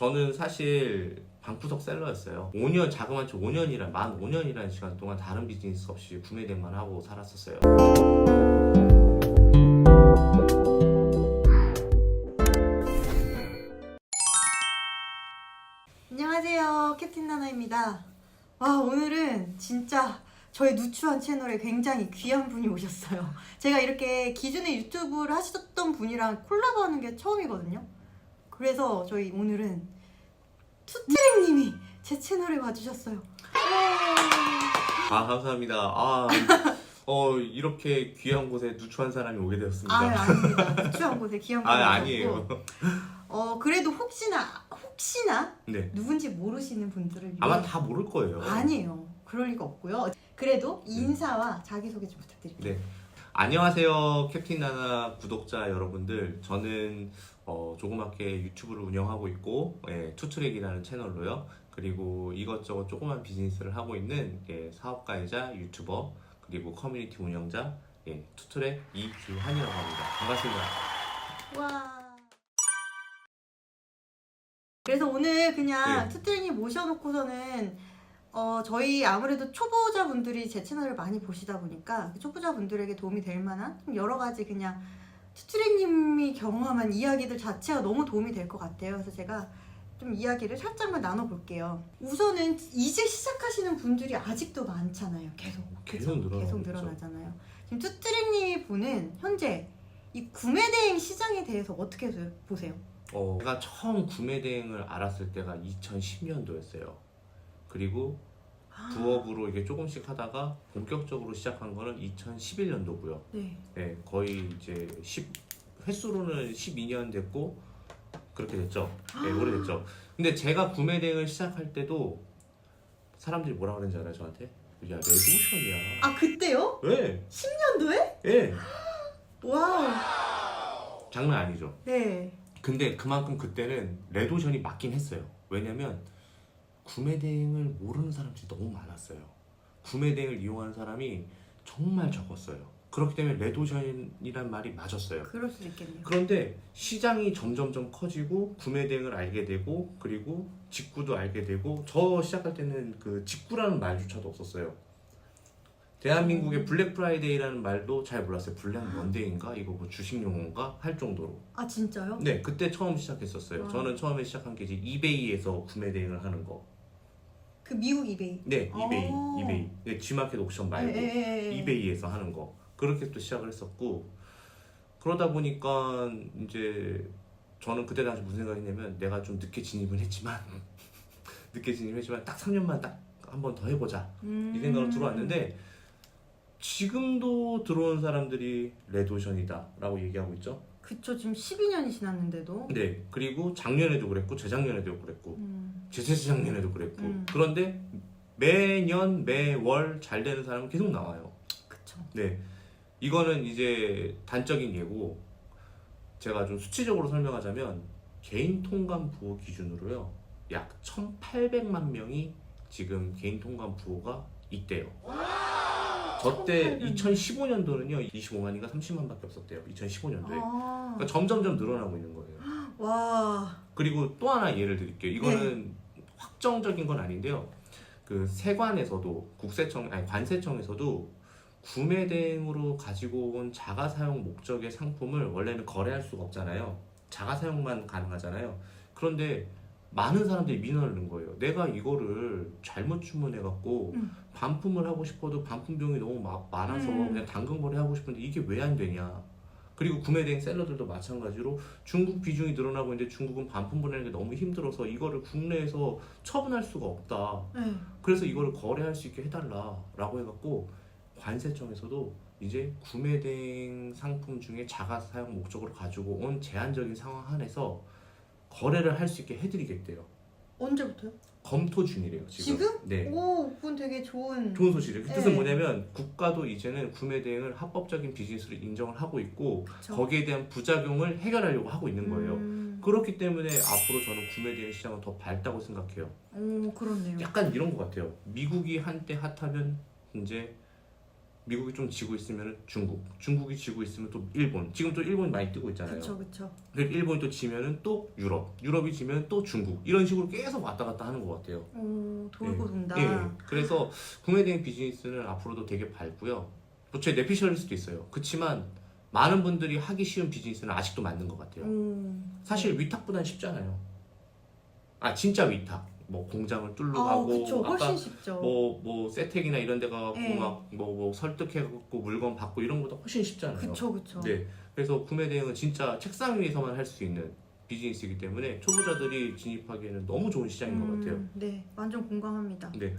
저는 사실 방구석 셀러였어요. 5년 자그마치 5년이란 만 5년이라는 시간 동안 다른 비즈니스 없이 구매대만 하고 살았었어요. 안녕하세요. 캡틴 나나입니다. 와, 오늘은 진짜 저의 누추한 채널에 굉장히 귀한 분이 오셨어요. 제가 이렇게 기존에 유튜브를 하셨던 분이랑 콜라보하는 게 처음이거든요. 그래서 저희 오늘은 투트랙님이 제 채널에 와주셨어요. 아 감사합니다. 아 어, 이렇게 귀한 곳에 누추한 사람이 오게 되었습니다. 아, 아닙니다. 누추한 곳에 귀한 아, 오셨고. 아니에요. 어, 그래도 혹시나, 혹시나 네. 누군지 모르시는 분들을 위해 아마 다 모를 거예요. 아니에요. 그럴 리가 없고요. 그래도 인사와 자기소개 좀 부탁드릴게요. 네. 안녕하세요. 캡틴 나나 구독자 여러분들. 저는 어, 조그맣게 유튜브를 운영하고 있고 예, 투트랙이라는 채널로요. 그리고 이것저것 조그만 비즈니스를 하고 있는 예, 사업가이자 유튜버 그리고 커뮤니티 운영자 예, 투트랙 이규환이라고 합니다. 반갑습니다. 와. 그래서 오늘 그냥 네. 투트랙님 모셔놓고서는 어, 저희 아무래도 초보자분들이 제 채널을 많이 보시다 보니까 그 초보자분들에게 도움이 될 만한 좀 여러 가지 그냥 투트랙님이 경험한 이야기들 자체가 너무 도움이 될 것 같아요. 그래서 제가 좀 이야기를 살짝만 나눠볼게요. 우선은 이제 시작하시는 분들이 아직도 많잖아요. 계속. 계속 그쵸? 늘어나고 계속. 늘어나잖아요. 지금 투트랙님이 보는 현재 이 구매 대행 시장에 대해서 어떻게 보세요? 어, 제가 처음 구매 대행을 알았을 때가 2010년도였어요. 그리고 부업으로 이게 조금씩 하다가 본격적으로 시작한 거는 2011년도고요. 네. 네, 거의 이제 10 횟수로는 12년 됐고 그렇게 됐죠. 네, 오래됐죠. 근데 제가 구매 대행을 시작할 때도 사람들이 뭐라 그러는지 알아요, 저한테? 야, 레드오션이야. 아 그때요? 왜? 10년도에? 예. 와우. 장난 아니죠. 네. 근데 그만큼 그때는 레드오션이 맞긴 했어요. 왜냐면 구매 대행을 모르는 사람들이 너무 많았어요. 구매 대행을 이용하는 사람이 정말 적었어요. 그렇기 때문에 레드오션이란 말이 맞았어요. 그럴 수도 있겠네요. 그런데 시장이 점점점 커지고 구매 대행을 알게 되고 그리고 직구도 알게 되고 저 시작할 때는 그 직구라는 말조차도 없었어요. 대한민국의 블랙 프라이데이라는 말도 잘 몰랐어요. 블랙 먼데이인가 이거 뭐 주식 용어인가 할 정도로. 아 진짜요? 네, 그때 처음 시작했었어요. 아. 저는 처음에 시작한 게 이제 이베이에서 구매 대행을 하는 거. 그 미국 이베이. 네, 이베이, 어. 이베이. 네, G마켓 옥션 말고 예, 예, 예. 이베이에서 하는 거. 그렇게 또 시작을 했었고 그러다 보니까 이제 저는 그때 당시 무슨 생각했냐면 내가 좀 늦게 진입을 했지만 늦게 진입했지만 딱 3년만 딱 한 번 더 해보자 음. 이 생각으로 들어왔는데 지금도 들어온 사람들이 레드오션이다라고 얘기하고 있죠. 그쵸 지금 12년이 지났는데도. 네, 그리고 작년에도 그랬고 재작년에도 그랬고 음. 재재작년에도 그랬고 음. 그런데 매년 매월 잘 되는 사람은 계속 나와요. 그쵸. 네, 이거는 이제 단적인 예고 제가 좀 수치적으로 설명하자면 개인 통관 부호 기준으로요 약 1,800만 명이 지금 개인 통관 부호가 있대요. 저때 1800. 2015년도는요 25만인가 30만밖에 없었대요. 2015년도에. 아. 그러니까 점점점 늘어나고 있는 거예요. 와. 그리고 또 하나 예를 드릴게요. 이거는 확정적인 건 아닌데요. 그 세관에서도 국세청 아니 관세청에서도 구매 대행으로 가지고 온 자가 사용 목적의 상품을 원래는 거래할 수가 없잖아요. 자가 사용만 가능하잖아요. 그런데 많은 사람들이 민원을 넣은 거예요. 내가 이거를 잘못 주문해 갖고 음. 반품을 하고 싶어도 반품 비용이 너무 마- 많아서 음. 그냥 당근 거래 하고 싶은데 이게 왜 안 되냐? 그리고 구매 대행 셀러들도 마찬가지로 중국 비중이 늘어나고 있는데 중국은 반품 보내는 게 너무 힘들어서 이거를 국내에서 처분할 수가 없다. 네. 그래서 이거를 거래할 수 있게 해달라라고 해갖고 관세청에서도 이제 구매 대행 상품 중에 자가 사용 목적으로 가지고 온 제한적인 상황 안에서 거래를 할 수 있게 해드리겠대요. 언제부터요? 검토 중이래요 지금. 지금? 네. 오, 그건 되게 좋은. 좋은 소식이에요. 그 뜻은 네. 뭐냐면 국가도 이제는 구매 대행을 합법적인 비즈니스로 인정을 하고 있고 그쵸. 거기에 대한 부작용을 해결하려고 하고 있는 거예요. 음. 그렇기 때문에 앞으로 저는 구매 대행 시장은 더 밝다고 생각해요. 오, 그렇네요. 약간 이런 것 같아요. 미국이 한때 핫하면 이제 미국이 좀 지고 있으면 중국, 중국이 지고 있으면 또 일본. 지금 또 일본이 많이 뜨고 있잖아요. 그쵸. 그리고 일본이 또 지면은 또 유럽, 유럽이 지면 또 중국 이런 식으로 계속 왔다 갔다 하는 것 같아요. 오 돌고 돈다. 예, 그래서 구매대행 비즈니스는 앞으로도 되게 밝고요. 뭐제 내피셜일 수도 있어요. 그렇지만 많은 분들이 하기 쉬운 비즈니스는 아직도 맞는 것 같아요. 오. 사실 위탁보단 쉽잖아요. 아 진짜 위탁. 뭐 공장을 뚫러 아 가고 그쵸 훨씬 아까 쉽죠. 뭐뭐 세택이나 이런 데 가고 예. 막뭐 뭐 설득해 갖고 물건 받고 이런 것보다 훨씬 쉽잖아요. 그쵸 그쵸. 네. 그래서 구매 대행은 진짜 책상 위에서만 할 수 있는 비즈니스이기 때문에 초보자들이 진입하기에는 너무 좋은 시장인 것 같아요. 음, 네, 완전 공감합니다. 네.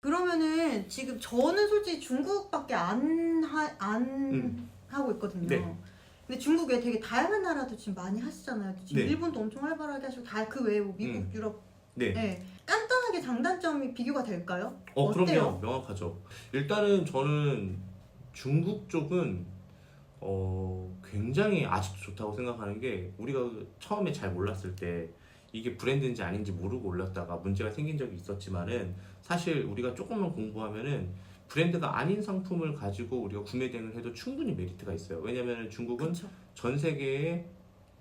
그러면은 지금 저는 솔직히 중국밖에 안, 하, 안 음. 하고 있거든요. 네. 근데 중국에 되게 다양한 나라도 지금 많이 하시잖아요. 지금 네. 일본도 엄청 활발하게 하시고 다 그 외에 뭐 미국, 음. 유럽. 네. 네. 간단하게 장단점이 비교가 될까요? 어, 어때요? 그럼요. 명확하죠. 일단은 저는 중국 쪽은 어, 굉장히 아직도 좋다고 생각하는 게 우리가 처음에 잘 몰랐을 때 이게 브랜드인지 아닌지 모르고 올렸다가 문제가 생긴 적이 있었지만은 사실 우리가 조금만 공부하면은 브랜드가 아닌 상품을 가지고 우리가 구매 대행을 해도 충분히 메리트가 있어요. 왜냐면은 중국은 그쵸. 전 되게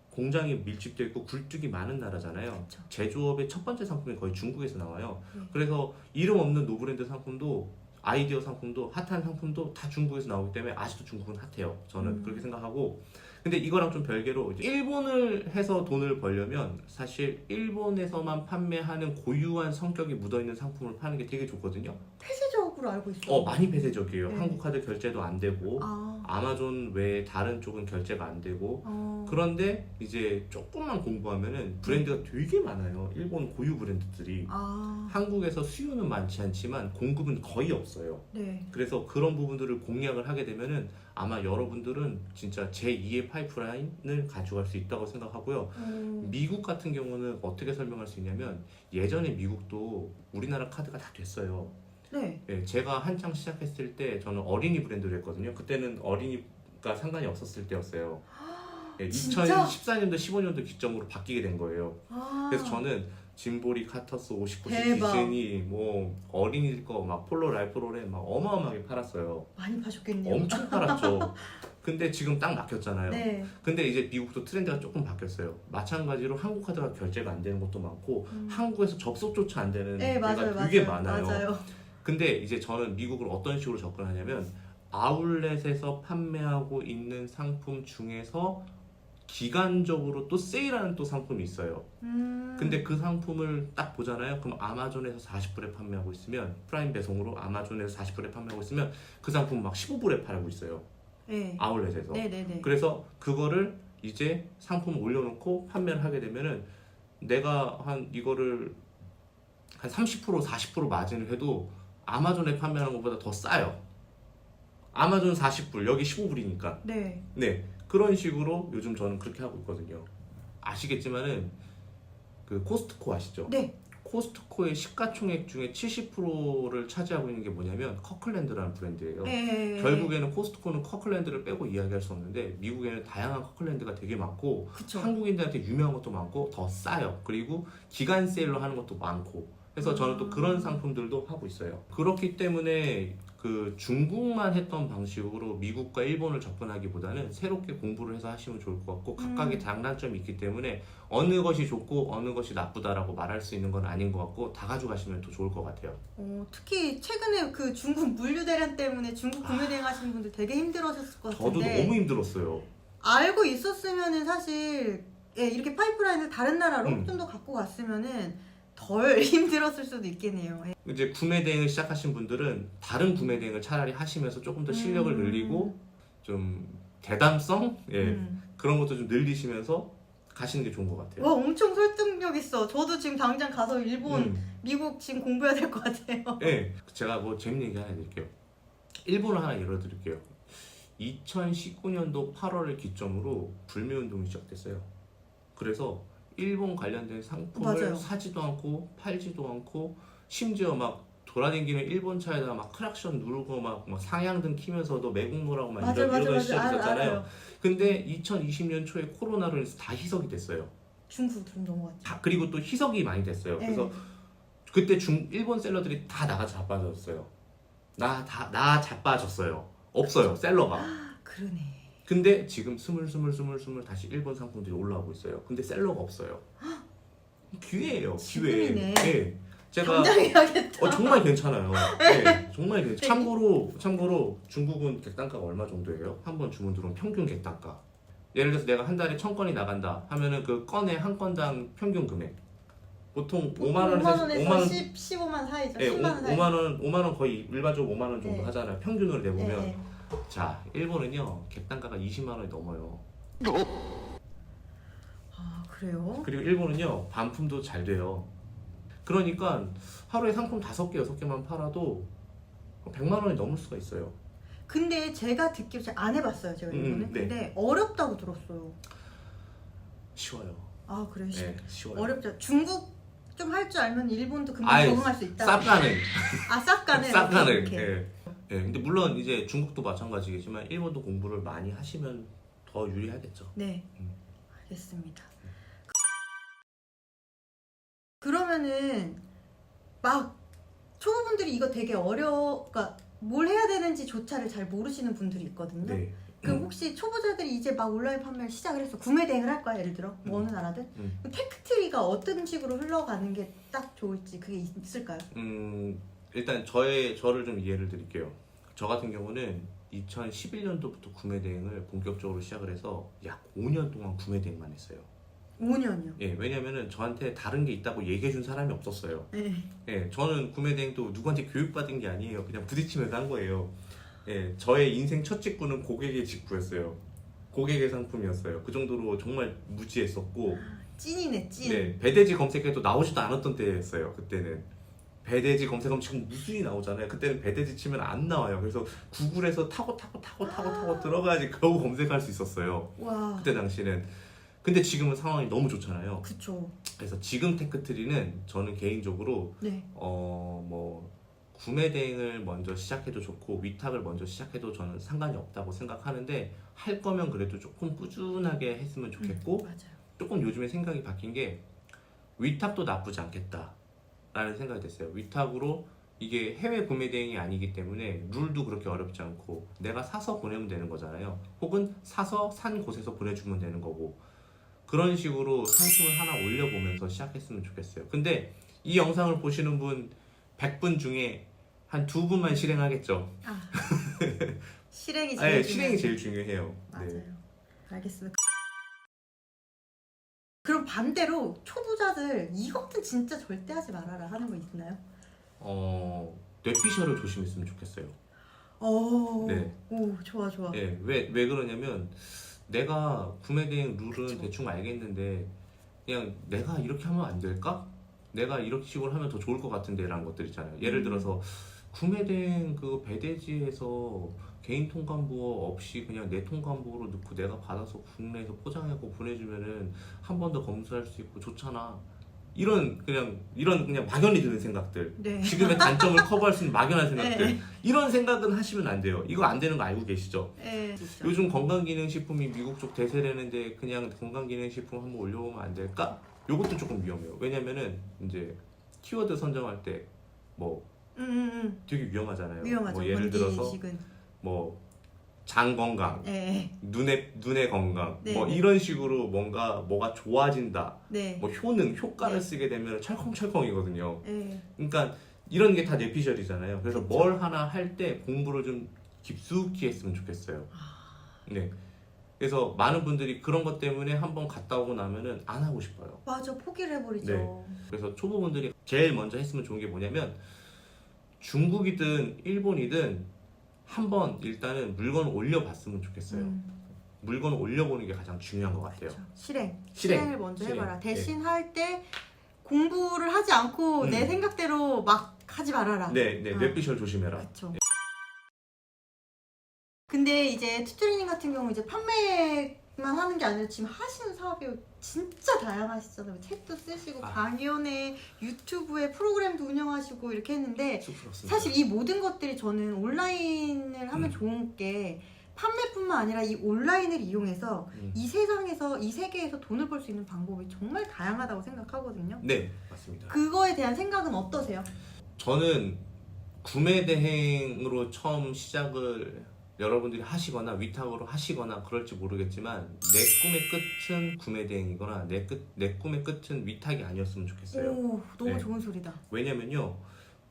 공장이 밀집되어 있고 굴뚝이 많은 나라잖아요. 그쵸. 제조업의 첫 번째 상품이 거의 중국에서 나와요. 네. 그래서 이름 없는 노브랜드 상품도 아이디어 상품도 핫한 상품도 다 중국에서 나오기 때문에 아직도 중국은 핫해요. 저는 음. 그렇게 생각하고 근데 이거랑 좀 별개로 이제 일본을 해서 돈을 벌려면 사실 일본에서만 판매하는 고유한 성격이 묻어있는 상품을 파는 게 되게 좋거든요. 폐쇄적으로 알고 있어요. 어 많이 폐쇄적이에요. 네. 한국 카드 결제도 안 되고 아, 아마존 외에 다른 쪽은 결제가 안 되고 어, 그런데 이제 조금만 공부하면은 브랜드가 되게 많아요. 일본 고유 브랜드들이 아, 한국에서 수요는 많지 않지만 공급은 거의 없어요. 네. 그래서 그런 부분들을 공략을 하게 되면은 아마 여러분들은 진짜 제2의 파이프라인을 가져갈 수 있다고 생각하고요. 음, 미국 같은 경우는 어떻게 설명할 수 있냐면 예전에 미국도 우리나라 카드가 다 됐어요. 네. 예, 제가 한창 시작했을 때 저는 어린이 브랜드를 했거든요. 그때는 어린이가 상관이 없었을 때였어요. 예, 진짜? 2014년도 15년도 기점으로 바뀌게 된 거예요. 아, 그래서 저는 짐보리, 카터스, 59시, 대박. 디즈니, 뭐 어린이들 거 막 폴로, 랄프로렌 막 어마어마하게 팔았어요. 많이 파셨겠네요. 엄청 팔았죠. 근데 지금 딱 막혔잖아요. 네. 근데 이제 미국도 트렌드가 조금 바뀌었어요. 마찬가지로 한국 카드가 결제가 안 되는 것도 많고 음. 한국에서 접속조차 안 되는 네, 데가 맞아요, 되게 맞아요. 많아요. 맞아요. 근데 이제 저는 미국을 어떤 식으로 접근하냐면 아울렛에서 판매하고 있는 상품 중에서 기간적으로 또 세일하는 또 상품이 있어요. 음, 근데 그 상품을 딱 보잖아요. 그럼 아마존에서 40불에 판매하고 있으면 프라임 배송으로 아마존에서 40불에 판매하고 있으면 그 상품 막 15불에 팔고 있어요. 네. 아울렛에서. 네, 네, 네. 그래서 그거를 이제 상품 올려놓고 판매를 하게 되면은 내가 한 이거를 한 30% 40% 마진을 해도 아마존에 판매하는 것보다 더 싸요. 아마존 40불 여기 15불이니까 네. 네 그런 식으로 요즘 저는 그렇게 하고 있거든요. 아시겠지만은 그 코스트코 아시죠? 네. 코스트코의 시가총액 중에 70%를 차지하고 있는 게 뭐냐면 커클랜드라는 브랜드예요. 네. 결국에는 코스트코는 커클랜드를 빼고 이야기할 수 없는데 미국에는 다양한 커클랜드가 되게 많고 그쵸. 한국인들한테 유명한 것도 많고 더 싸요. 그리고 기간 세일로 하는 것도 많고. 그래서 저는 또 아. 그런 상품들도 하고 있어요. 그렇기 때문에 그 중국만 했던 방식으로 미국과 일본을 접근하기보다는 새롭게 공부를 해서 하시면 좋을 것 같고 각각의 음. 장단점이 있기 때문에 어느 것이 좋고 어느 것이 나쁘다라고 말할 수 있는 건 아닌 것 같고 다 가져가시면 더 좋을 것 같아요. 어, 특히 최근에 그 중국 물류 대란 때문에 중국 구매 대행 하시는 분들 되게 힘들어하셨을 것 저도 같은데 너무 힘들었어요. 알고 있었으면은 사실 예, 이렇게 파이프라인을 다른 나라로 음. 좀더 갖고 갔으면은 덜 힘들었을 수도 있겠네요. 예. 이제 구매 대행을 시작하신 분들은 다른 구매 대행을 차라리 하시면서 조금 더 실력을 음. 늘리고 좀 대담성 예 음. 그런 것도 좀 늘리시면서 가시는 게 좋은 것 같아요. 와 엄청 설득력 있어. 저도 지금 당장 가서 일본, 음. 미국 지금 공부해야 될 것 같아요. 예 제가 뭐 재밌는 얘기 하나 해드릴게요. 일본을 하나 열어드릴게요. 2019년도 8월을 기점으로 불매 운동이 시작됐어요. 그래서 일본 관련된 상품을 맞아요. 사지도 않고 팔지도 않고 심지어 막 돌아다니면 일본 차에다가 막 크락션 누르고 막, 막 상향등 키면서도 매국노라고 막 맞아 이런, 맞아 이러던 맞아 시절이 알, 있었잖아요. 알아요. 근데 2020년 초에 코로나로 인해서 다 희석이 됐어요. 중국 좀 넘어갔죠. 다 그리고 또 희석이 많이 됐어요. 예. 그래서 그때 중 일본 셀러들이 다 나가서 자빠졌어요. 나 다 나 자빠졌어요. 없어요 셀러가. 그러네. 근데 지금 스물 스물 스물 스물 다시 일본 상품들이 올라오고 있어요. 근데 셀러가 없어요. 기회예요 기회. 지금이네. 예. 제가 당장 해야겠다. 어 정말 괜찮아요. 네, 정말 괜찮. 참고로 참고로 중국은 객단가가 얼마 정도예요? 한 번 주문 들어온 평균 객단가. 예를 들어서 내가 한 달에 천 건이 나간다 하면은 그 건에 한 건당 평균 금액 보통 5만 원에서 5만 원에서 5만 원 10, 15만 사이죠. 예, 10만 원 사이. 5만 원 5만 원 거의 일반적으로 5만 원 정도 네. 하잖아요. 평균으로 내 보면 네, 네. 자 일본은요 객단가가 20만 원이 넘어요. 아 그래요? 그리고 일본은요 반품도 잘 돼요. 그러니까 하루에 상품 다섯 개 여섯 개만 팔아도 100만 원이 넘을 수가 있어요. 근데 제가 듣기로 제가 안 해봤어요. 제가 음, 이거는. 네. 근데 어렵다고 들었어요. 쉬워요. 아 그래요? 네, 쉬워요. 어렵죠. 중국 좀 할 줄 알면 일본도 금방 아이, 적응할 수 있다. 쌉가는 아 쌉가는. 쌉가는. 예. 예, 근데 물론 이제 중국도 마찬가지겠지만 일본도 공부를 많이 하시면 더 유리하겠죠. 네. 음. 알겠습니다. 그러면은 막 초보분들이 이거 되게 어려, 그러니까 뭘 해야 되는지 조차를 잘 모르시는 분들이 있거든요. 네. 그 혹시 초보자들이 이제 막 온라인 판매를 시작을 했어 구매 대행을 할 거야 예를 들어 뭐 음. 어느 나라든 음. 그럼 테크트리가 어떤 식으로 흘러가는 게 딱 좋을지 그게 있- 있을까요? 음, 일단 저의 저를 좀 이해를 드릴게요. 저 같은 경우는 2011년도부터 구매 대행을 본격적으로 시작을 해서 약 5년 동안 구매 대행만 했어요. 5년이요. 예, 왜냐면은 저한테 다른 게 있다고 얘기해 준 사람이 없었어요. 네. 예, 저는 구매 대행도 누구한테 교육받은 게 아니에요. 그냥 부딪히면서 한 거예요. 예, 저의 인생 첫 직구는 고객의 직구였어요. 고객의 상품이었어요. 그 정도로 정말 무지했었고, 찐이네 찐. 네, 배대지 검색해도 나오지도 않았던 때였어요. 그때는 배대지 검색하면 지금 무수히 나오잖아요. 그때는 배대지 치면 안 나와요. 그래서 구글에서 타고 타고 타고 타고 타고 들어가야지 겨우 검색할 수 있었어요. 와. 그때 당시는. 근데 지금은 상황이 너무 좋잖아요. 그쵸. 그래서 지금 테크트리는 저는 개인적으로 네. 어 뭐 구매 대행을 먼저 시작해도 좋고 위탁을 먼저 시작해도 저는 상관이 없다고 생각하는데 할 거면 그래도 조금 꾸준하게 했으면 좋겠고 음, 맞아요. 조금 요즘에 생각이 바뀐 게 위탁도 나쁘지 않겠다 라는 생각이 됐어요. 위탁으로 이게 해외 구매 대행이 아니기 때문에 룰도 그렇게 어렵지 않고 내가 사서 보내면 되는 거잖아요. 혹은 사서 산 곳에서 보내주면 되는 거고 그런 식으로 상품을 하나 올려보면서 시작했으면 좋겠어요. 근데 이 영상을 보시는 분 100분 중에 한 두 분만 실행하겠죠. 아. 실행이 제일 아, 예, 중요하죠. 실행이 제일 중요해요. 맞아요. 네. 알겠습니다. 반대로 초보자들 이것도 진짜 절대 하지 말아라 하는 거 있나요? 어, 뇌피셜을 조심했으면 좋겠어요. 오, 네. 오 좋아 좋아. 예, 왜, 왜 그러냐면 내가 구매 대행 룰은 그쵸. 대충 알겠는데 그냥 내가 이렇게 하면 안 될까? 내가 이렇게 식으로 하면 더 좋을 것 같은데 라는 것들 있잖아요. 예를 음. 들어서 구매 대행 그 배대지에서 개인 통관부어 없이 그냥 내 통관부로 넣고 내가 받아서 국내에서 포장하고 보내주면은 한 번 더 검수할 수 있고 좋잖아. 이런 그냥 이런 그냥 막연히 드는 생각들. 네. 지금의 단점을 커버할 수 있는 막연한 생각들. 네. 이런 생각은 하시면 안 돼요. 이거 안 되는 거 알고 계시죠? 네. 요즘 건강기능식품이 미국 쪽 대세라는데 그냥 건강기능식품 한번 올려보면 안 될까? 요것도 조금 위험해요. 왜냐면은 이제 키워드 선정할 때뭐 음, 음, 음. 되게 위험하잖아요. 위험하죠. 뭐 예를 들어서 건기식은. 뭐장 건강, 네. 눈의 눈의 건강, 네, 뭐 네. 이런 식으로 뭔가 뭐가 좋아진다, 네. 뭐 효능, 효과를 네. 쓰게 되면 철컹철컹이거든요. 네. 그러니까 이런 게 다 뇌피셜이잖아요. 그래서 그쵸. 뭘 하나 할 때 공부를 좀 깊숙이 했으면 좋겠어요. 네. 그래서 많은 분들이 그런 것 때문에 한번 갔다 오고 나면은 안 하고 싶어요. 맞아 포기를 해버리죠. 네. 그래서 초보분들이 제일 먼저 했으면 좋은 게 뭐냐면 중국이든 일본이든 한번 일단은 물건을 올려봤으면 좋겠어요. 음, 물건을 올려보는 게 가장 중요한 것 같아요. 그렇죠. 실행. 실행. 실행을 먼저 실행. 해봐라. 네. 대신 할때 공부를 하지 않고 음. 내 생각대로 막 하지 말아라. 네, 네, 아. 뇌피셜 조심해라. 그렇죠. 근데 이제 투트레이닝 같은 경우 이제 판매만 하는 게 아니라 지금 하시는 사업이 진짜 다양하시잖아요. 책도 쓰시고 아. 강연에 유튜브에 프로그램도 운영하시고 이렇게 했는데 쑥스럽습니다. 사실 이 모든 것들이 저는 온라인을 하면 음. 좋은 게 판매뿐만 아니라 이 온라인을 이용해서 음. 이 세상에서 이 세계에서 돈을 벌 수 있는 방법이 정말 다양하다고 생각하거든요. 네, 맞습니다. 그거에 대한 생각은 어떠세요? 저는 구매 대행으로 처음 시작을 여러분들이 하시거나 위탁으로 하시거나 그럴지 모르겠지만 내 꿈의 끝은 구매 대행이거나 내, 끝, 내 꿈의 끝은 위탁이 아니었으면 좋겠어요. 오 너무 네. 좋은 소리다. 왜냐면요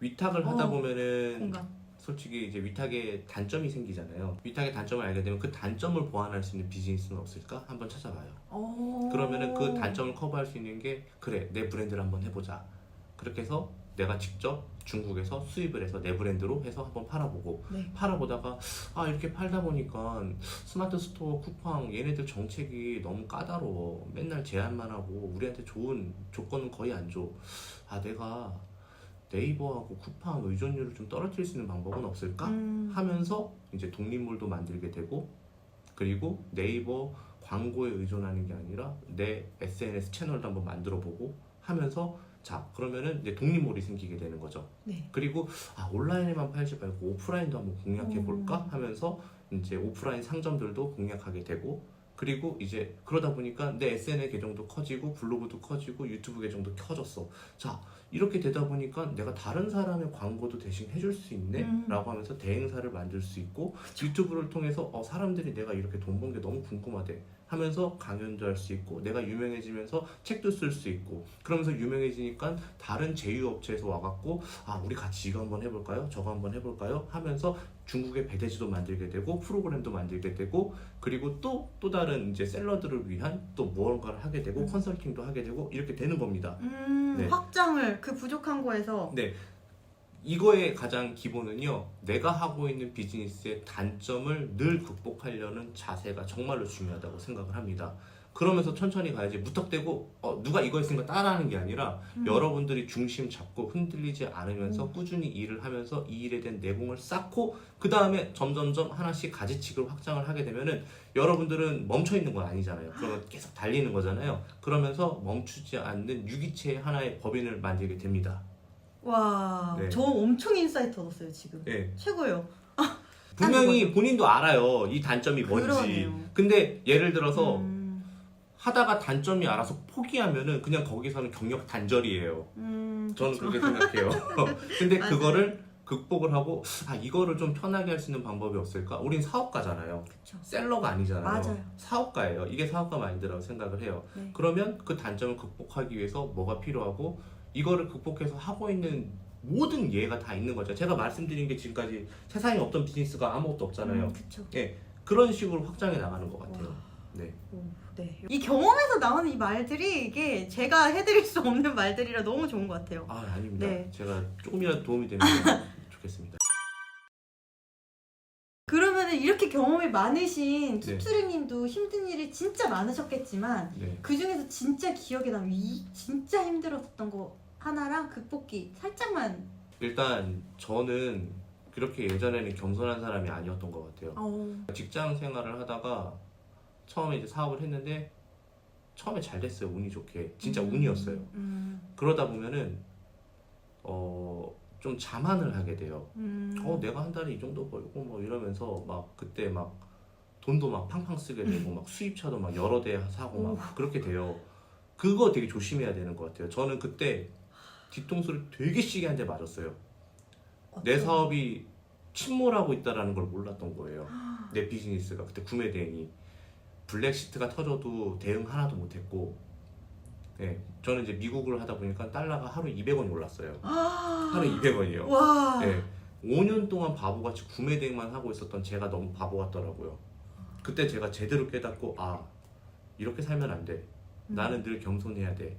위탁을 하다 어, 보면은 공감. 솔직히 이제 위탁의 단점이 생기잖아요. 위탁의 단점을 알게 되면 그 단점을 보완할 수 있는 비즈니스는 없을까? 한번 찾아봐요. 오. 그러면은 그 단점을 커버할 수 있는 게 그래 내 브랜드를 한번 해보자. 그렇게 해서 내가 직접 중국에서 수입을 해서 내 브랜드로 해서 한번 팔아보고 네. 팔아보다가 아 이렇게 팔다 보니까 스마트 스토어 쿠팡 얘네들 정책이 너무 까다로워 맨날 제한만 하고 우리한테 좋은 조건은 거의 안 줘. 아 내가 네이버하고 쿠팡 의존율을 좀 떨어뜨릴 수 있는 방법은 없을까? 음. 하면서 이제 독립몰도 만들게 되고 그리고 네이버 광고에 의존하는 게 아니라 내 SNS 채널도 한번 만들어 보고 하면서 자 그러면은 이제 독립몰이 생기게 되는 거죠. 네. 그리고 아 온라인에만 팔지 말고 오프라인도 한번 공략해 볼까 음. 하면서 이제 오프라인 상점들도 공략하게 되고 그리고 이제 그러다 보니까 내 SNS 계정도 커지고 블로그도 커지고 유튜브 계정도 커졌어. 자 이렇게 되다 보니까 내가 다른 사람의 광고도 대신 해줄 수 있네 음. 라고 하면서 대행사를 만들 수 있고 유튜브를 통해서 어, 사람들이 내가 이렇게 돈 번 게 너무 궁금하대 하면서 강연도 할 수 있고 내가 유명해지면서 책도 쓸 수 있고 그러면서 유명해지니까 다른 제휴업체에서 와갖고 아 우리 같이 이거 한번 해볼까요? 저거 한번 해볼까요? 하면서 중국의 배대지도 만들게 되고 프로그램도 만들게 되고 그리고 또또 다른 이제 셀러들을 위한 또 무언가를 하게 되고 음. 컨설팅도 하게 되고 이렇게 되는 겁니다. 음, 네. 확장을 그 부족한 거에서 네. 이거의 가장 기본은요, 내가 하고 있는 비즈니스의 단점을 늘 극복하려는 자세가 정말로 중요하다고 생각을 합니다. 그러면서 천천히 가야지 무턱대고 어, 누가 이거 했으니까 따라하는 게 아니라 음. 여러분들이 중심 잡고 흔들리지 않으면서 꾸준히 일을 하면서 이 일에 대한 내공을 쌓고 그 다음에 점점점 하나씩 가지치기로 확장을 하게 되면은 여러분들은 멈춰 있는 건 아니잖아요. 그러면 계속 달리는 거잖아요. 그러면서 멈추지 않는 유기체의 하나의 법인을 만들게 됩니다. 와, 네. 저 엄청 인사이트 얻었어요 지금. 예. 최고요. 분명히 본인도 알아요. 이 단점이 뭔지. 그러네요. 근데 예를 들어서 음, 하다가 단점이 알아서 포기하면은 그냥 거기서는 경력 단절이에요. 음, 저는. 그렇게 생각해요. 근데 맞아요. 그거를 극복을 하고 아 이거를 좀 편하게 할 수 있는 방법이 없을까? 우린 사업가잖아요. 그쵸. 셀러가 아니잖아요. 맞아요. 사업가예요. 이게 사업가 마인드라고 생각을 해요. 네. 그러면 그 단점을 극복하기 위해서 뭐가 필요하고 이거를 극복해서 하고 있는 모든 예가 다 있는 거죠. 제가 말씀드린 게 지금까지 세상에 없던 비즈니스가 아무것도 없잖아요. 음, 그쵸. 그런 식으로 확장해 나가는 것 같아요. 와. 네. 오, 네. 이 경험에서 나오는 이 말들이 이게 제가 해드릴 수 없는 말들이라 너무 좋은 것 같아요. 아 아닙니다. 네. 제가 조금이라도 도움이 되면 좋겠습니다. 그러면은 이렇게 경험이 많으신 네. 투투리님도 힘든 일이 진짜 많으셨겠지만 네. 그 중에서 진짜 기억에 남는 이 진짜 힘들었던 거 하나랑 극복기 살짝만. 일단 저는 그렇게 예전에는 겸손한 사람이 아니었던 것 같아요. 어. 직장 생활을 하다가 처음에 이제 사업을 했는데 처음에 잘 됐어요. 운이 좋게. 진짜 음, 운이었어요. 음, 그러다 보면은 어, 좀 자만을 하게 돼요. 음. 어, 내가 한 달에 이 정도 벌고 뭐 이러면서 막 그때 막 돈도 막 팡팡 쓰게 되고 막 수입차도 막 여러 대 사고 막 그렇게 돼요. 그거 되게 조심해야 되는 것 같아요. 저는 그때 뒤통수를 되게 시게 한 대 맞았어요. 내 어떤- 사업이 침몰하고 있다라는 걸 몰랐던 거예요. 내 비즈니스가 그때 구매 대행이 블랙시트가 터져도 대응 하나도 못했고, 네, 저는 이제 미국을 하다 보니까 달러가 하루 200원이 올랐어요. 아. 하루 200원이요. 와. 네, 5년 동안 바보같이 구매 대행만 하고 있었던 제가 너무 바보 같더라고요. 그때 제가 제대로 깨닫고 아 이렇게 살면 안 돼. 음. 나는 늘 겸손해야 돼.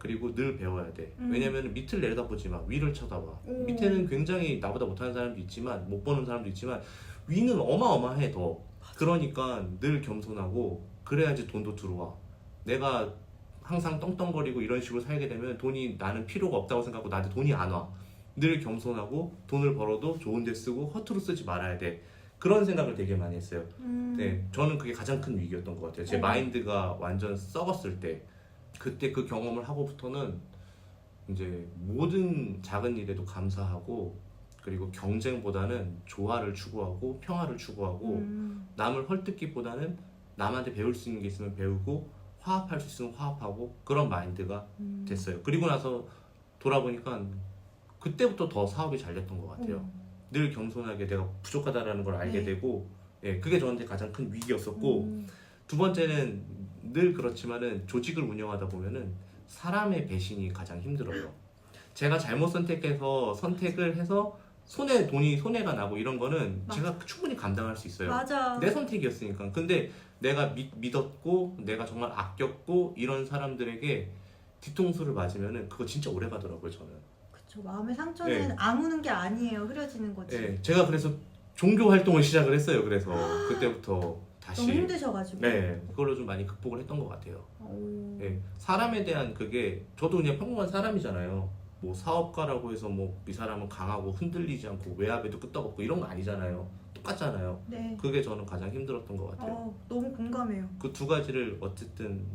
그리고 늘 배워야 돼. 음. 왜냐면 밑을 내려다보지 마. 위를 쳐다봐. 오. 밑에는 굉장히 나보다 못하는 사람도 있지만 못 보는 사람도 있지만 위는 어마어마해 더. 그러니까 늘 겸손하고 그래야지 돈도 들어와. 내가 항상 떵떵거리고 이런 식으로 살게 되면 돈이 나는 필요가 없다고 생각하고 나한테 돈이 안 와. 늘 겸손하고 돈을 벌어도 좋은 데 쓰고 허투루 쓰지 말아야 돼. 그런 생각을 되게 많이 했어요. 음. 네, 저는 그게 가장 큰 위기였던 것 같아요. 제 어. 마인드가 완전 썩었을 때, 그때 그 경험을 하고부터는 이제 모든 작은 일에도 감사하고, 그리고 경쟁보다는 조화를 추구하고 평화를 추구하고 음. 남을 헐뜯기보다는 남한테 배울 수 있는 게 있으면 배우고 화합할 수 있으면 화합하고 그런 마인드가 음. 됐어요. 그리고 나서 돌아보니까 그때부터 더 사업이 잘 됐던 것 같아요. 음. 늘 겸손하게 내가 부족하다라는 걸 알게 네. 되고 예, 그게 저한테 가장 큰 위기였었고 음. 두 번째는 늘 그렇지만은 조직을 운영하다 보면은 사람의 배신이 가장 힘들어요. 제가 잘못 선택해서 선택을 해서 손해 돈이 손해가 나고 이런 거는 맞아. 제가 충분히 감당할 수 있어요. 맞아. 내 선택이었으니까. 근데 내가 믿, 믿었고 내가 정말 아꼈고 이런 사람들에게 뒤통수를 맞으면은 그거 진짜 오래 가더라고요 저는. 그쵸. 마음의 상처는 네. 아무는 게 아니에요. 흐려지는 거지. 예, 제가 그래서 종교 활동을 시작을 했어요. 그래서 그때부터 다시 너무 힘드셔가지고. 네 그걸로 좀 많이 극복을 했던 것 같아요. 오. 예, 사람에 대한 그게 저도 그냥 평범한 사람이잖아요. 뭐 사업가라고 해서 뭐 이 사람은 강하고 흔들리지 않고 외압에도 끄떡없고 이런 거 아니잖아요. 똑같잖아요. 네. 그게 저는 가장 힘들었던 것 같아요. 어, 너무 공감해요. 그 두 가지를 어쨌든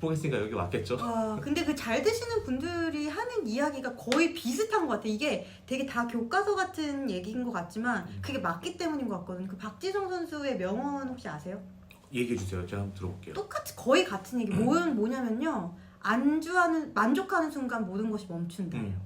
극복했으니까 여기 왔겠죠. 와, 근데 그 잘 드시는 분들이 하는 이야기가 거의 비슷한 것 같아. 이게 되게 다 교과서 같은 얘기인 것 같지만 그게 맞기 때문인 것 같거든. 그 박지성 선수의 명언 혹시 아세요? 얘기해 주세요. 제가 한번 들어볼게요. 똑같이 거의 같은 얘기. 뭐, 뭐냐면요. 안주하는 만족하는 순간 모든 것이 멈춘다. 음.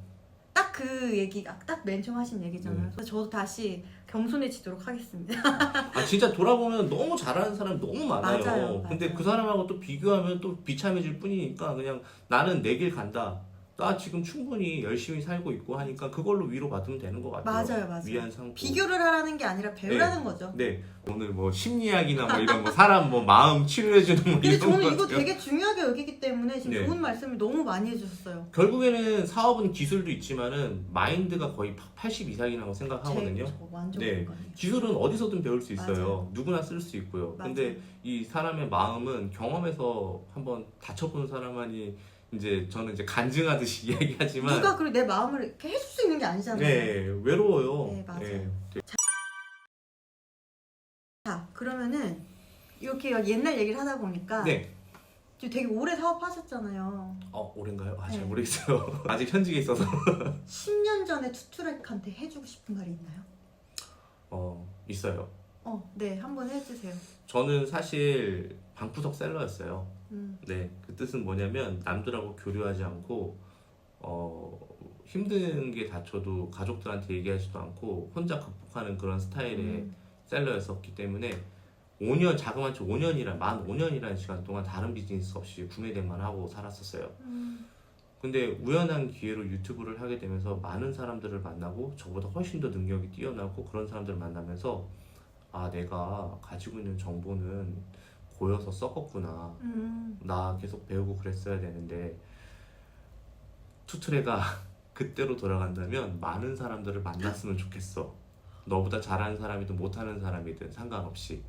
딱 그 얘기가 딱 맨 처음 하신 얘기잖아요. 네. 그래서 저도 다시 겸손해지도록 하겠습니다. 아 진짜 돌아보면 너무 잘하는 사람 너무 많아요. 맞아요, 근데 맞아요. 그 사람하고 또 비교하면 또 비참해질 뿐이니까 그냥 나는 내 길 간다. 나 지금 충분히 열심히 살고 있고 하니까 그걸로 위로 받으면 되는 것 같아요. 맞아요, 맞아요. 위안 삼고. 비교를 하라는 게 아니라 배우라는 거죠. 네 오늘 뭐 심리학이나 뭐 이런 뭐 사람 뭐 마음 치료해주는 뭐 근데 이런 저는 거 이거 같아요. 되게 중요하게 여기기 때문에 지금 네. 좋은 말씀을 너무 많이 해주셨어요. 결국에는 사업은 기술도 있지만은 마인드가 거의 80 이상이라고 생각하거든요. 제, 완전 네. 기술은 어디서든 배울 수 있어요. 맞아요. 누구나 쓸 수 있고요. 맞아요. 근데 이 사람의 마음은 경험에서 한번 다쳐본 사람만이 이제 저는 이제 간증하듯이 이야기하지만 누가 그리고 내 마음을 이렇게 해줄 수 있는 게 아니잖아요. 네 외로워요. 네, 맞아요. 네. 자 그러면은 이렇게 옛날 얘기를 하다 보니까 네. 지금 되게 오래 사업하셨잖아요. 어 오랜가요? 아 잘 네. 모르겠어요. 아직 현직에 있어서 10년 전에 투트랙한테 해주고 싶은 말이 있나요? 어 있어요. 어, 네, 한번 해주세요. 저는 사실 방구석 셀러였어요. 음, 네, 그 뜻은 뭐냐면 남들하고 교류하지 않고 어, 힘든 게 닥쳐도 가족들한테 얘기하지도 않고 혼자 극복하는 그런 스타일의 음, 셀러였었기 때문에 5년 자그마치 5년이란 만 5년이라는 시간 동안 다른 비즈니스 없이 구매대만 하고 살았었어요. 음, 근데 우연한 기회로 유튜브를 하게 되면서 많은 사람들을 만나고 저보다 훨씬 더 능력이 뛰어나고 그런 사람들을 만나면서 아 내가 가지고 있는 정보는 고여서 썩었구나. 음. 나 계속 배우고 그랬어야 되는데 투트레가 그때로 돌아간다면 많은 사람들을 만났으면 좋겠어. 너보다 잘하는 사람이든 못하는 사람이든 상관없이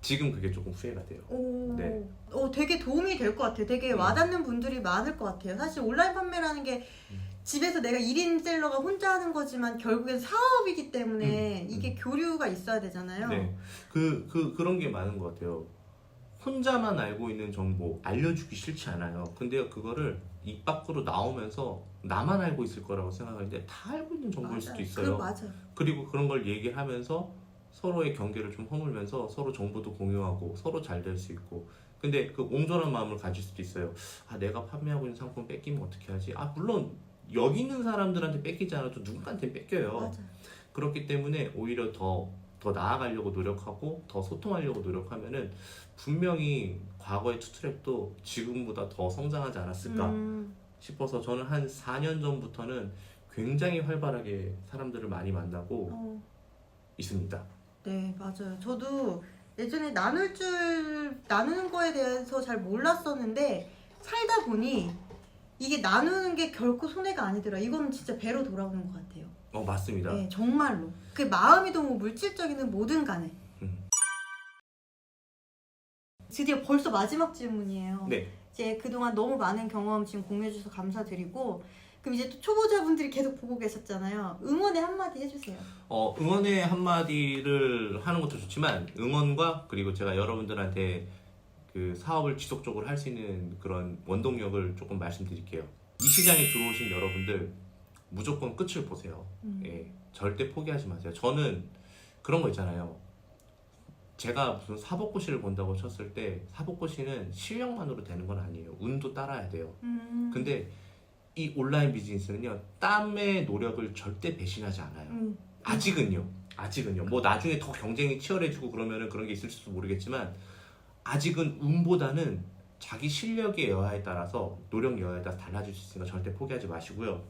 지금 그게 조금 후회가 돼요. 오, 네. 오, 되게 도움이 될 것 같아요. 되게 음. 와닿는 분들이 많을 것 같아요. 사실 온라인 판매라는 게 음. 집에서 내가 1인 셀러가 혼자 하는 거지만 결국엔 사업이기 때문에 음, 이게 교류가 있어야 되잖아요. 네, 그, 그 그런 게 많은 것 같아요. 혼자만 알고 있는 정보 알려주기 싫지 않아요. 근데 그거를 입 밖으로 나오면서 나만 알고 있을 거라고 생각하는데 다 알고 있는 정보일 수도 맞아요. 있어요. 그, 맞아요. 그리고 그런 걸 얘기하면서 서로의 경계를 좀 허물면서 서로 정보도 공유하고 서로 잘 될 수 있고 근데 그 옹졸한 마음을 가질 수도 있어요 아 내가 판매하고 있는 상품 뺏기면 어떻게 하지 아 물론 여기 있는 사람들한테 뺏기지 않아도 누군가한테 뺏겨요 맞아요. 그렇기 때문에 오히려 더, 더 나아가려고 노력하고 더 소통하려고 노력하면은 분명히 과거의 투트랙도 지금보다 더 성장하지 않았을까 음, 싶어서 저는 한 4년 전부터는 굉장히 활발하게 사람들을 많이 만나고 어, 있습니다. 네, 맞아요. 저도 예전에 나눌 줄 나누는 거에 대해서 잘 몰랐었는데 살다 보니 이게 나누는 게 결코 손해가 아니더라. 이거는 진짜 배로 돌아오는 것 같아요. 어 맞습니다. 네, 정말로. 그 마음이든 뭐 물질적이든 뭐든 간에. 음. 드디어 벌써 마지막 질문이에요. 네. 이제 그동안 너무 많은 경험 지금 공유해 주셔서 감사드리고 그럼 이제 또 초보자분들이 계속 보고 계셨잖아요. 응원의 한마디 해주세요. 어, 응원의 한마디를 하는 것도 좋지만 응원과 그리고 제가 여러분들한테 그 사업을 지속적으로 할 수 있는 그런 원동력을 조금 말씀드릴게요. 이 시장에 들어오신 여러분들 무조건 끝을 보세요. 음. 예, 절대 포기하지 마세요. 저는 그런 거 있잖아요. 제가 무슨 사법고시를 본다고 쳤을 때 사법고시는 실력만으로 되는 건 아니에요. 운도 따라야 돼요. 음. 근데 이 온라인 비즈니스는요 땀의 노력을 절대 배신하지 않아요. 음. 아직은요. 아직은요. 뭐 나중에 더 경쟁이 치열해지고 그러면은 그런 게 있을지도 모르겠지만 아직은 운보다는 자기 실력의 여하에 따라서 노력 여하에 따라서 달라질 수 있으니까 절대 포기하지 마시고요.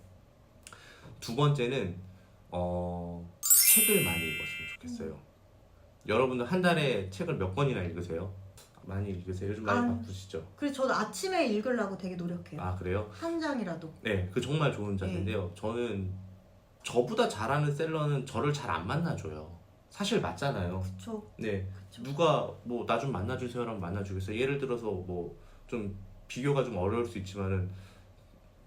두 번째는 어, 책을 많이 읽었으면 좋겠어요. 여러분들 한 달에 책을 몇 권이나 읽으세요? 많이 읽으세요. 요즘 많이 아. 바쁘시죠? 그래서 저도 아침에 읽으려고 되게 노력해요. 아 그래요? 한 장이라도. 네, 그 정말 좋은 자세인데요. 저는 저보다 잘하는 셀러는 저를 잘 안 만나줘요. 사실 맞잖아요. 그쵸. 네, 그쵸. 누가 뭐 나 좀 만나주세요라면 만나주겠어요. 예를 들어서 뭐 좀 비교가 좀 어려울 수 있지만은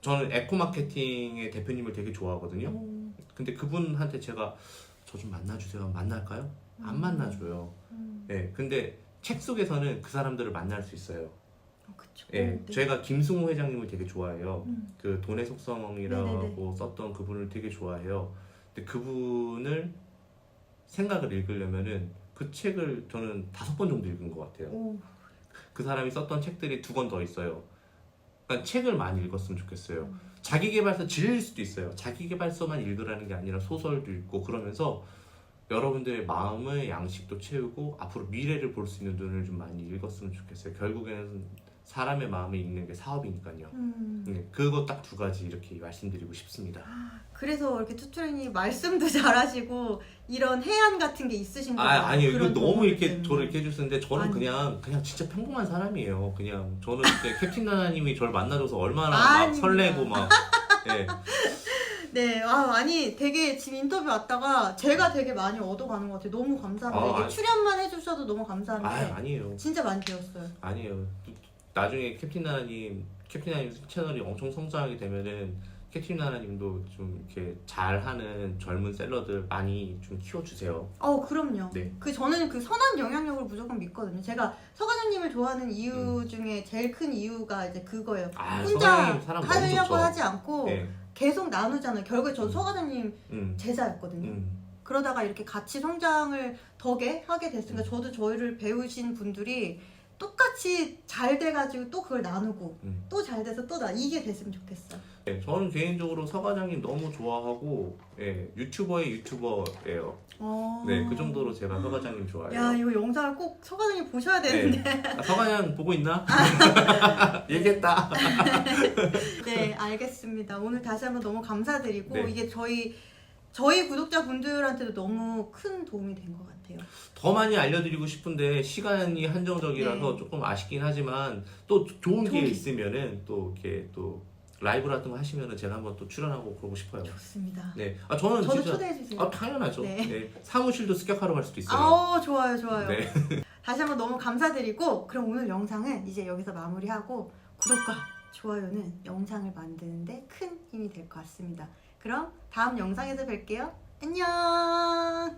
저는 에코마케팅의 대표님을 되게 좋아하거든요. 음, 근데 그분한테 제가 저 좀 만나주세요. 만날까요? 안 음. 만나줘요. 음, 네, 근데 책 속에서는 그 사람들을 만날 수 있어요. 어, 그쵸. 예, 어, 네. 제가 김승우 회장님을 되게 좋아해요. 음, 그 돈의 속성이라고 네네네. 썼던 그분을 되게 좋아해요. 근데 그분을 생각을 읽으려면은 그 책을 저는 다섯 번 정도 읽은 것 같아요. 오, 그 사람이 썼던 책들이 두 권 더 있어요. 그러니까 책을 많이 읽었으면 좋겠어요. 음. 자기계발서 질릴 수도 있어요. 자기계발서만 읽으라는 게 아니라 소설도 읽고 그러면서 여러분들의 마음의 양식도 채우고 앞으로 미래를 볼 수 있는 눈을 좀 많이 읽었으면 좋겠어요. 결국에는 사람의 마음을 읽는 게 사업이니까요. 음. 네, 그거 딱 두 가지 이렇게 말씀드리고 싶습니다. 그래서 이렇게 투트레님 말씀도 잘하시고 이런 해안 같은 게 있으신 거예요. 아 아니요 이거 너무 이렇게 때문에. 저를 이렇게 해주시는데 저는 아니. 그냥 그냥 진짜 평범한 사람이에요. 그냥 저는 그때 캡틴 나나님이 저를 만나줘서 얼마나 막 아닙니다. 설레고 막 예. 네, 아, 아니, 되게 지금 인터뷰 왔다가 제가 되게 많이 얻어가는 것 같아요. 너무 감사합니다. 아, 이게 아니. 출연만 해주셔도 너무 감사한데 아 아니에요 진짜 많이 배웠어요. 아니에요. 나중에 캡틴 나나님 캡틴 나나님 채널이 엄청 성장하게 되면은 캡틴 나나님도 좀 이렇게 잘하는 젊은 셀러들 많이 좀 키워주세요. 어, 그럼요. 네. 그 저는 그 선한 영향력을 무조건 믿거든요. 제가 서과장님을 좋아하는 이유 중에 제일 큰 이유가 이제 그거예요. 음. 아 혼자 하려고. 하지 않고 네. 계속 나누잖아요. 결국에 전 음. 서과장님 음. 제자였거든요. 음. 그러다가 이렇게 같이 성장을 덕에 하게 됐으니까 음. 저도 저희를 배우신 분들이 똑같이 잘 돼가지고 또 그걸 나누고 음. 또 잘 돼서 또 나 이게 됐으면 좋겠어. 네, 저는 개인적으로 서과장님 너무 좋아하고 예, 유튜버의 유튜버예요. 어... 네, 그 정도로 제가 서과장님 좋아해요. 야 이거 영상을 꼭 서과장님 보셔야 되는데. 아, 서과장 보고 있나? 얘기했다. 네, 알겠습니다. 오늘 다시 한번 너무 감사드리고 네. 이게 저희 저희 구독자 분들한테도 너무 큰 도움이 된 것 같아요. 더 많이 알려드리고 싶은데 시간이 한정적이라서 네. 조금 아쉽긴 하지만 또 좋은 좋은 기회 기회. 있으면은 또 이렇게 또 라이브 같은 거 하시면은 제가 한번 또 출연하고 그러고 싶어요. 좋습니다. 네, 아 저는 저도 진짜 초대해 주세요. 아 당연하죠. 네. 네. 사무실도 습격하러 갈 수도 있어요. 아우 좋아요 좋아요. 네. 다시 한번 너무 감사드리고 그럼 오늘 영상은 이제 여기서 마무리하고 구독과 좋아요는 영상을 만드는데 큰 힘이 될 것 같습니다. 그럼 다음 영상에서 뵐게요. 안녕.